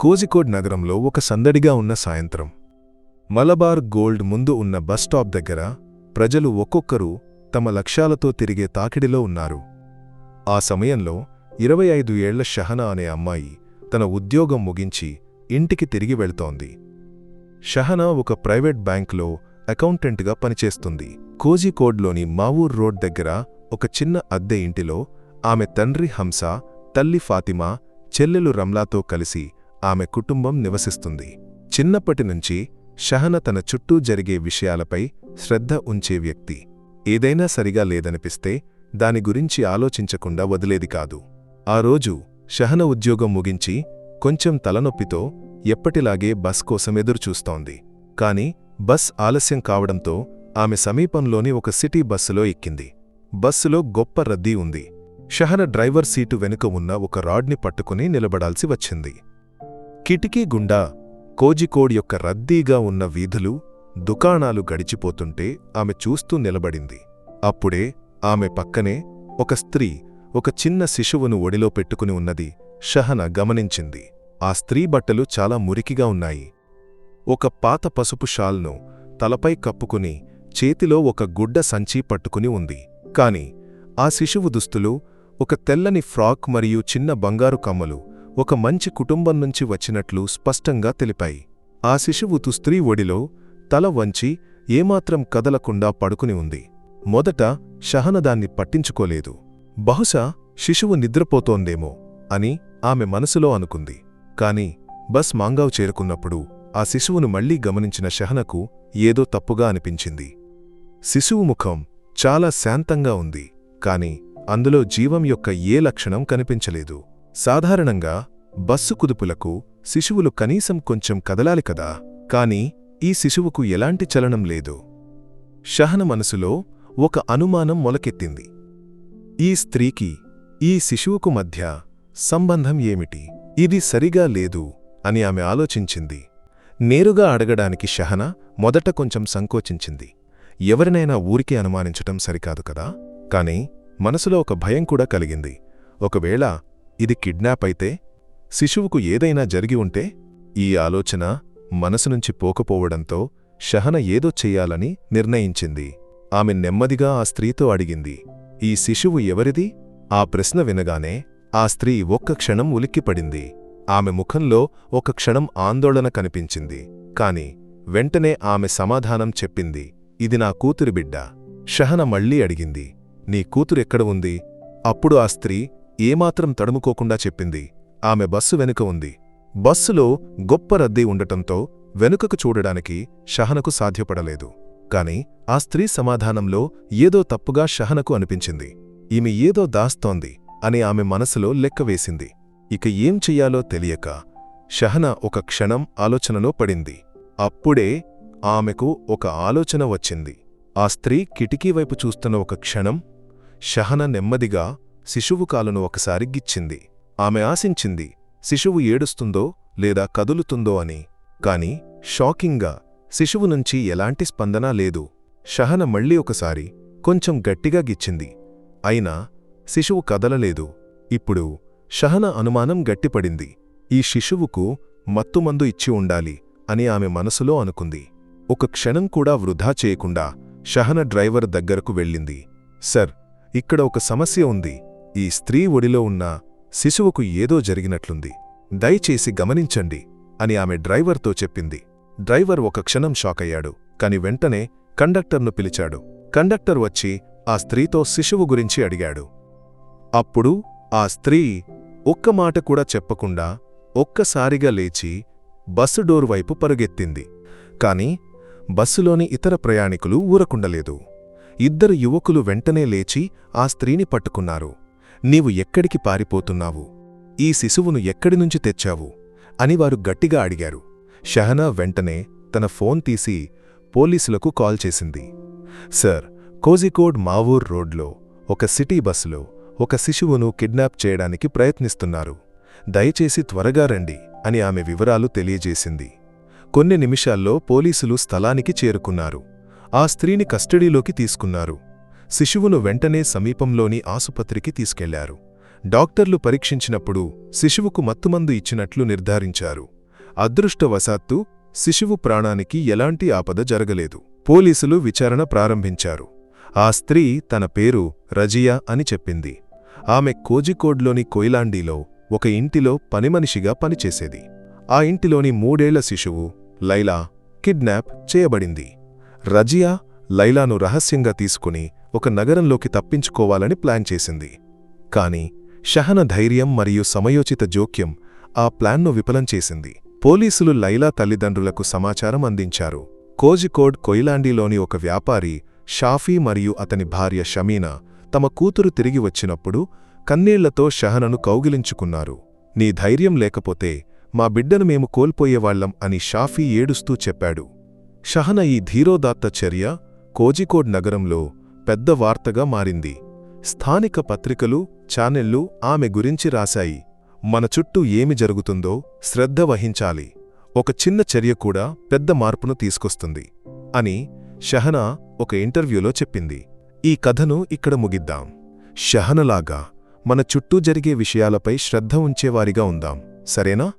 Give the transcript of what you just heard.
కోజికోడ్ నగరంలో ఒక సందడిగా ఉన్న సాయంత్రం. మలబార్ గోల్డ్ ముందు ఉన్న బస్ స్టాప్ దగ్గర ప్రజలు ఒక్కొక్కరు తమ లక్ష్యాలతో తిరిగే తాకిడిలో ఉన్నారు. ఆ సమయంలో ఇరవై ఐదు ఏళ్ళ షహనా అనే అమ్మాయి తన ఉద్యోగం ముగించి ఇంటికి తిరిగి వెళ్తోంది. షహనా ఒక ప్రైవేట్ బ్యాంకులో అకౌంటెంట్గా పనిచేస్తుంది. కోజికోడ్లోని మావూర్ రోడ్ దగ్గర ఒక చిన్న అద్దె ఇంటిలో ఆమె తండ్రి హంస తల్లి ఫాతిమా చెల్లెలు రమ్లాతో కలిసి ఆమె కుటుంబం నివసిస్తుంది. చిన్నప్పటినుంచి షహన తన చుట్టూ జరిగే విషయాలపై శ్రద్ధ ఉంచే వ్యక్తి. ఏదైనా సరిగా లేదనిపిస్తే దాని గురించి ఆలోచించకుండా వదిలేది కాదు. ఆ రోజు షహన ఉద్యోగం ముగించి కొంచెం తలనొప్పితో ఎప్పటిలాగే బస్ కోసం ఎదురుచూస్తోంది. కాని బస్ ఆలస్యం కావడంతో ఆమె సమీపంలోని ఒక సిటీ బస్సులో ఎక్కింది. బస్సులో గొప్ప రద్దీ ఉంది. షహన డ్రైవర్ సీటు వెనుక ఉన్న ఒక రాడ్ని పట్టుకుని నిలబడాల్సి వచ్చింది. కిటికీ గుండా కోజికోడ్ యొక్క రద్దీగా ఉన్న వీధులు దుకాణాలు గడిచిపోతుంటే ఆమె చూస్తూ నిలబడింది. అప్పుడే ఆమె పక్కనే ఒక స్త్రీ ఒక చిన్న శిశువును ఒడిలో పెట్టుకుని ఉన్నది షహన గమనించింది. ఆ స్త్రీ బట్టలు చాలా మురికిగా ఉన్నాయి. ఒక పాత పసుపు షాల్ను తలపై కప్పుకుని చేతిలో ఒక గుడ్డ సంచి పట్టుకుని ఉంది. కాని ఆ శిశువు దుస్తులు ఒక తెల్లని ఫ్రాక్ మరియు చిన్న బంగారు కమ్మలు ఒక మంచి కుటుంబం నుంచి వచ్చినట్లు స్పష్టంగా తెలిపాయి. ఆ శిశువు తుస్త్రీ ఒడిలో తల వంచి ఏమాత్రం కదలకుండా పడుకుని ఉంది. మొదట షహనదాన్ని పట్టించుకోలేదు. బహుశా శిశువు నిద్రపోతోందేమో అని ఆమె మనసులో అనుకుంది. కాని బస్ మాంగావ్ చేరుకున్నప్పుడు ఆ శిశువును మళ్ళీ గమనించిన షహనకు ఏదో తప్పుగా అనిపించింది. శిశువు ముఖం చాలా శాంతంగా ఉంది. కాని అందులో జీవం యొక్క ఏ లక్షణం కనిపించలేదు. సాధారణంగా బస్సు కుదుపులకు శిశువులు కనీసం కొంచెం కదలాలి కదా. కాని ఈ శిశువుకు ఎలాంటి చలనం లేదు. షహన మనసులో ఒక అనుమానం మొలకెత్తింది. ఈ స్త్రీకి ఈ శిశువుకు మధ్య సంబంధం ఏమిటి? ఇది సరిగా లేదు అని ఆమె ఆలోచించింది. నేరుగా అడగడానికి షహన మొదట కొంచెం సంకోచించింది. ఎవరినైనా ఊరికే అనుమానించటం సరికాదు కదా. కాని మనసులో ఒక భయం కూడా కలిగింది. ఒకవేళ ఇది కిడ్నాప్ అయితే శిశువుకు ఏదైనా జరిగి ఉంటే ఈ ఆలోచన మనసునుంచి పోకపోవడంతో షహన ఏదో చెయ్యాలని నిర్ణయించింది. ఆమె నెమ్మదిగా ఆ స్త్రీతో అడిగింది ఈ శిశువు ఎవరిది? ఆ ప్రశ్న వినగానే ఆ స్త్రీ ఒక్క క్షణం ఉలిక్కిపడింది. ఆమె ముఖంలో ఒక క్షణం ఆందోళన కనిపించింది కాని వెంటనే ఆమె సమాధానం చెప్పింది ఇది నా కూతురి బిడ్డ. షహన మళ్ళీ అడిగింది నీ కూతురెక్కడ ఉంది? అప్పుడు ఆ స్త్రీ ఏమాత్రం తడుముకోకుండా చెప్పింది. ఆమె బస్సు వెనుక ఉంది. బస్సులో గొప్ప రద్దీ ఉండటంతో వెనుకకు చూడడానికి షహనకు సాధ్యపడలేదు. కాని ఆ స్త్రీ సమాధానంలో ఏదో తప్పుగా షహనకు అనిపించింది. ఈమె ఏదో దాస్తోంది అని ఆమె మనసులో లెక్కవేసింది ఇక ఏం చెయ్యాలో తెలియక షహన ఒక క్షణం ఆలోచనలో పడింది. అప్పుడే ఆమెకు ఒక ఆలోచన వచ్చింది. ఆ స్త్రీ కిటికీ వైపు చూస్తున్న ఒక క్షణం షహన నెమ్మదిగా శిశువు కాలును ఒకసారి గిచ్చింది. ఆమె ఆశించింది శిశువు ఏడుస్తుందో లేదా కదులుతుందో అని. కాని షాకింగ్గా శిశువు నుంచి ఎలాంటి స్పందన లేదు. షహన మళ్ళీ ఒకసారి కొంచెం గట్టిగా గిచ్చింది. అయినా శిశువు కదలలేదు. ఇప్పుడు షహన అనుమానం గట్టిపడింది. ఈ శిశువుకు మత్తుమందు ఇచ్చి ఉండాలి అని ఆమె మనసులో అనుకుంది. ఒక క్షణం కూడా వృధా చేయకుండా షహన డ్రైవర్ దగ్గరకు వెళ్ళింది. సర్ ఇక్కడ ఒక సమస్య ఉంది. ఈ స్త్రీ ఒడిలో ఉన్న శిశువుకు ఏదో జరిగినట్లుంది. దయచేసి గమనించండి అని ఆమె డ్రైవర్తో చెప్పింది. డ్రైవర్ ఒక క్షణం షాకయ్యాడు కాని వెంటనే కండక్టర్ను పిలిచాడు. కండక్టర్ వచ్చి ఆ స్త్రీతో శిశువు గురించి అడిగాడు. అప్పుడు ఆ స్త్రీ ఒక్క మాట కూడా చెప్పకుండా ఒక్కసారిగా లేచి బస్సు డోర్ వైపు పరుగెత్తింది. కాని బస్సులోని ఇతర ప్రయాణికులు ఊరకుండలేదు. ఇద్దరు యువకులు వెంటనే లేచి ఆ స్త్రీని పట్టుకున్నారు. నీవు ఎక్కడికి పారిపోతున్నావు? ఈ శిశువును ఎక్కడినుంచి తెచ్చావు? అని వారు గట్టిగా అడిగారు. షహనా వెంటనే తన ఫోన్ తీసి పోలీసులకు కాల్ చేసింది. సర్ కోజికోడ్ మావూర్ రోడ్లో ఒక సిటీ బస్సులో ఒక శిశువును కిడ్నాప్ చేయడానికి ప్రయత్నిస్తున్నారు. దయచేసి త్వరగా రండి అని ఆమె వివరాలు తెలియజేసింది. కొన్ని నిమిషాల్లో పోలీసులు స్థలానికి చేరుకున్నారు. ఆ స్త్రీని కస్టడీలోకి తీసుకున్నారు. శిశువును వెంటనే సమీపంలోని ఆసుపత్రికి తీసుకెళ్ళారు. డాక్టర్లు పరీక్షించినప్పుడు శిశువుకు మత్తుమందు ఇచ్చినట్లు నిర్ధారించారు. అదృష్టవశాత్తు శిశువు ప్రాణానికి ఎలాంటి ఆపద జరగలేదు. పోలీసులు విచారణ ప్రారంభించారు. ఆ స్త్రీ తన పేరు రజియా అని చెప్పింది. ఆమె కోజికోడ్లోని కొయిలాండీలో ఒక ఇంటిలో పనిమనిషిగా పనిచేసేది. ఆ ఇంటిలోని మూడేళ్ళ శిశువు లైలా కిడ్నాప్ చేయబడింది. రజియా లైలాను రహస్యంగా తీసుకుని ఒక నగరంలోకి తప్పించుకోవాలని ప్లాన్ చేసింది. కాని షహన ధైర్యం మరియు సమయోచిత జోక్యం ఆ ప్లాన్ను విఫలం చేసింది. పోలీసులు లైలా తల్లిదండ్రులకు సమాచారం అందించారు. కోజికోడ్ కొయిలాండిలోని ఒక వ్యాపారి షాఫీ మరియు అతని భార్య షమీనా తమ కూతురు తిరిగి వచ్చినప్పుడు కన్నీళ్ళతో షహనను కౌగిలించుకున్నారు. నీ ధైర్యం లేకపోతే మా బిడ్డను మేము కోల్పోయేవాళ్ళం అని షాఫీ ఏడుస్తూ చెప్పాడు. షహన ఈ ధీరోదాత్త చర్య కోజికోడ్ నగరంలో పెద్ద వార్తగా మారింది. స్థానిక పత్రికలు ఛానెళ్ళు ఆమె గురించి రాశాయి. మన చుట్టూ ఏమి జరుగుతుందో శ్రద్ధ వహించాలి. ఒక చిన్న చర్య కూడా పెద్ద మార్పును తీసుకొస్తుంది. అని షహనా ఒక ఇంటర్వ్యూలో చెప్పింది. ఈ కథను ఇక్కడ ముగిద్దాం. షహనలాగా మన చుట్టూ జరిగే విషయాలపై శ్రద్ధ ఉంచేవారిగా ఉందాం. సరేనా?